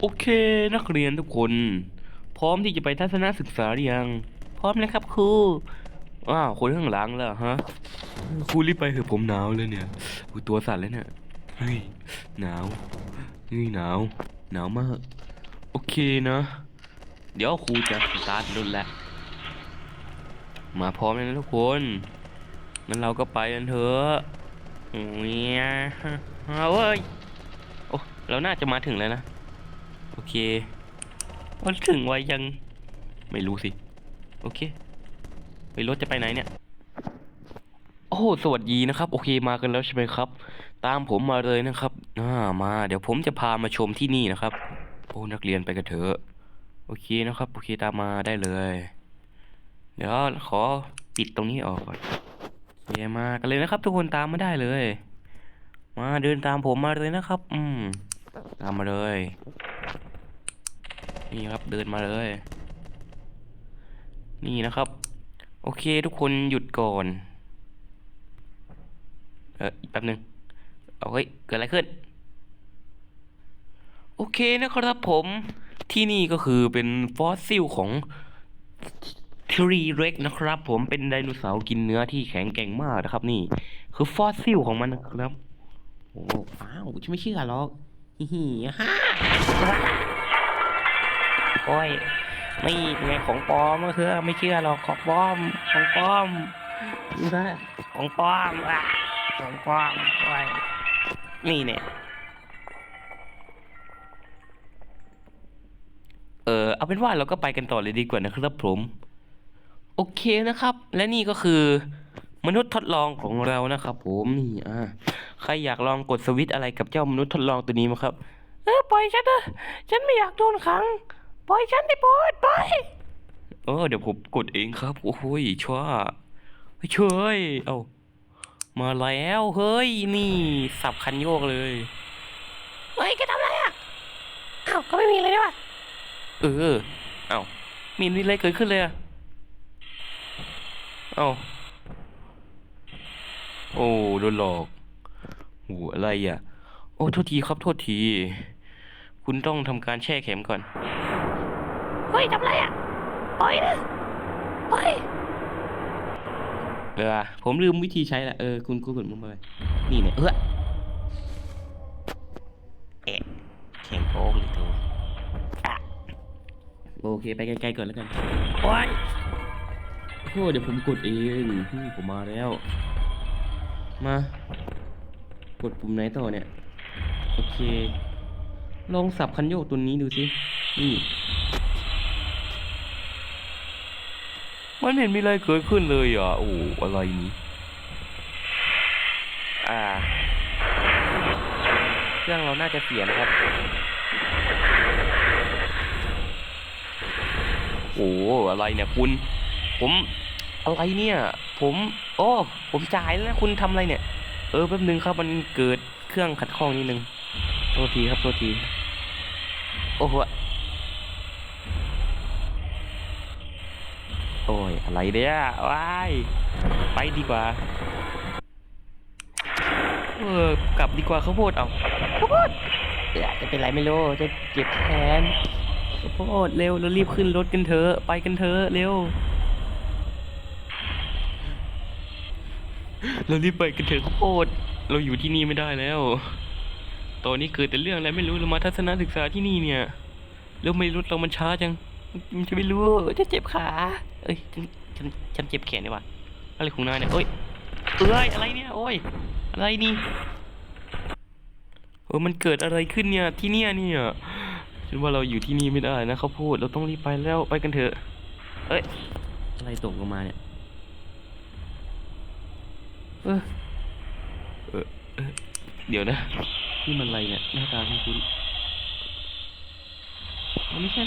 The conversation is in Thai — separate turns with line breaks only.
โอเคนักเรียนทุกคน พร้อมที่จะไปทัศนศึกษาหรือยัง พร้อมแล้วครับครูอ้าวคนข้างหลังแล้วฮะครูรีบไปเถอะผมหนาวเลยเนี่ยอุ๊ยตัวสั่นเลยเนี่ยเฮ้ยหนาวเฮ้ยหนาวหนาวมาก โอเคนะ เดี๋ยวครูจะสตาร์ทรุ่นแล้วมาพร้อมแล้วนะทุกคนงั้นเราก็ไปกันเถอะเนี่ยเอาเว้ยโอ้เราน่าจะมาถึงแล้วนะ โอเค มันถึงไวยังไม่รู้สิ โอเคไปรถจะไปไหนเนี่ย โอ้สวัสดีนะครับ โอเคมากันแล้วใช่ไหมครับ ตามผมมาเลยนะครับอ่ามา เดี๋ยวผมจะพามาชมที่นี่นะครับ โอ้นักเรียนไปกันเถอะโอเคนะครับ โอเคตามมาได้เลย เดี๋ยวขอปิดตรงนี้ออกก่อนโอเคมากันเลยนะครับ ทุกคนตามมาได้เลย มาเดินตามผมมาเลยนะครับ อืม ตามมาเลย นี่ครับเดินมาเลย นี่นะครับ โอเคทุกคนหยุดก่อน เอออีกแป๊บหนึ่งเอาเฮ้ยเกิดอะไรขึ้น โอเคนะครับผมที่นี่ก็คือเป็นฟอสซิลของทรีเร็กนะครับผมเป็นไดโนเสาร์กินเนื้อที่แข็งแกร่งมากนะครับ นี่ คือฟอสซิลของมันนะครับ โอ้ว้าวฉันไม่เชื่อหรอกฮิฮิฮ่า โอ้ยไม่ไงของปลอมก็คือไม่เชื่อหรอกของปลอมของปลอมนะของปลอมอะของปลอมโอ้ยนี่เนี่ยเออเอาเป็นว่าเราก็ไปกันต่อเลยดีกว่านะครับผมโอเคนะครับ และนี่ก็คือ มนุษย์ทดลองของเรานะครับ ผมนี่อ่าใครอยากลองกดสวิตช์อะไรกับเจ้ามนุษย์ทดลองตัวนี้มั้งครับ เออปล่อยฉันเถอะฉันไม่อยากโดนขัง ปล่อยฉันได้โปรดไปเออเดี๋ยวผมกดเองครับ โอ้โหยชั่วเฮ้ยเชยเอามาแล้วเฮ้ยนี่สับคันโยกเลยเฮ้ยแกทำอะไรอะอ้าวก็ไม่มีอะไรด้วยเออเอ้ามีมีอะไรเกิดขึ้นเลยอะเอ้าโอ้โดนหลอกโหอะไรอะ โอ้โทษทีครับโทษที คุณต้องทำการแช่แข็มก่อน เฮ้ยทำไรอะปล่อยนะปล่อยเออผมลืมวิธีใช้ละเออคุณกูกดมุมไปนี่เนี่ยเออเอ๊ะแข็งโป๊กเลยตัวอะโอเคไปไกลๆก่อนแล้วกันโอ้ยโอ้เดี๋ยวผมกดเองพี่ผมมาแล้ว มา กดปุ่มไหนต่อเนี่ย โอเค ลองสับคันโยกตัวนี้ดูสิ นี่ มันเห็นมีอะไรเกิดขึ้นเลยอะโอ้อะไรนี้อ่า เครื่องเราน่าจะเสียนะครับ โอ้อะไรเนี่ยคุณ ผมอะไรเนี่ย ผม โอ้ ผมจ่ายแล้วนะคุณทำอะไรเนี่ย เออแป๊บนึงครับมันเกิดเครื่องขัดข้องนิดนึง โทษทีครับโทษที โอ้โห โอ้ย อะไรเนี่ยว้าย ไปดีกว่า เออ กลับดีกว่าข้าวโพดเอาข้าวโพดเดี๋ยวจะเป็นไรไม่รู้ จะเจ็บแขนข้าวโพดเร็วเรารีบขึ้นรถกันเถอะ ไปกันเถอะเร็ว เรารีบไปกันเถอะข้าวโพด เราอยู่ที่นี่ไม่ได้แล้ว ตอนนี้เกิดแต่เรื่องอะไรไม่รู้เรามาทัศนศึกษาที่นี่เนี่ย แล้วไม่รู้เรามันช้าจัง มันจะไม่รู้ จะเจ็บขา เอ้ยฉันฉันเจ็บแขนดีกว่าอะไรของนายเนี่ยเอ้ยเอ้ยอะไรเนี่ยโอ้ยอะไรนี่เออมันเกิดอะไรขึ้นเนี่ยที่เนี่ยเนี่ยฉันว่าเราอยู่ที่นี่ไม่ได้นะข้าวโพดเราต้องรีบไปแล้วไปกันเถอะ เอ้ยอะไรตกลงมาเนี่ยเออเออเออเดี๋ยวนะนี่มันอะไรเนี่ยหน้าตาคุ้นๆมันไม่ใช่